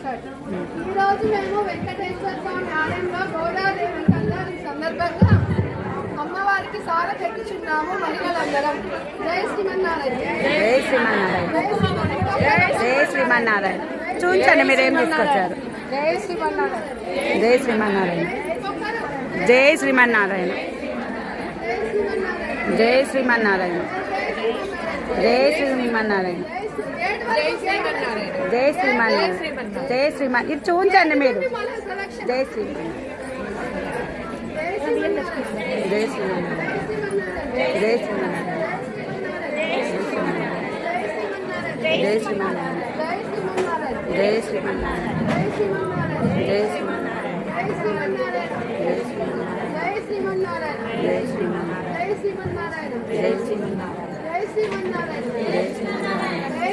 మాట్లాడు ఈ రోజు మేము వెంకటేశ్వర స్వామి ఆలయంలో గోదాదేవి కళ్యాణం సందర్భంగా అమ్మవారికి సార తెచ్చుచున్నాము మహిళలందరం జై శ్రీమన్నారాయణ జై శ్రీమన్నారాయణ జై శ్రీమన్నారాయణ జై శ్రీమన్నారాయణ చూపించండి మీరేం తీసుకొచ్చారు జై శ్రీమన్నారాయణ జై శ్రీమన్నారాయణ జై శ్రీమన్నారాయణ జై శ్రీమన్నారాయణ జై శ్రీమన్నారాయణ జై శ్రీమన్నారాయణ జై శ్రీమన్ ఇది చూపించండి మీరు జై శ్రీమన్ జై శ్రీమన్నారాయణ జై శ్రీమన్నారాయణ జై శ్రీమన్నారాయణ జై శ్రీమన్నారాయణ జై శ్రీమన్నారాయణ జై శ్రీమన్నారాయణ జై శ్రీమన్నారాయణ జై శ్రీమన్నారాయణ జై శ్రీమన్నారాయణ జై శ్రీమన్నారాయణ జై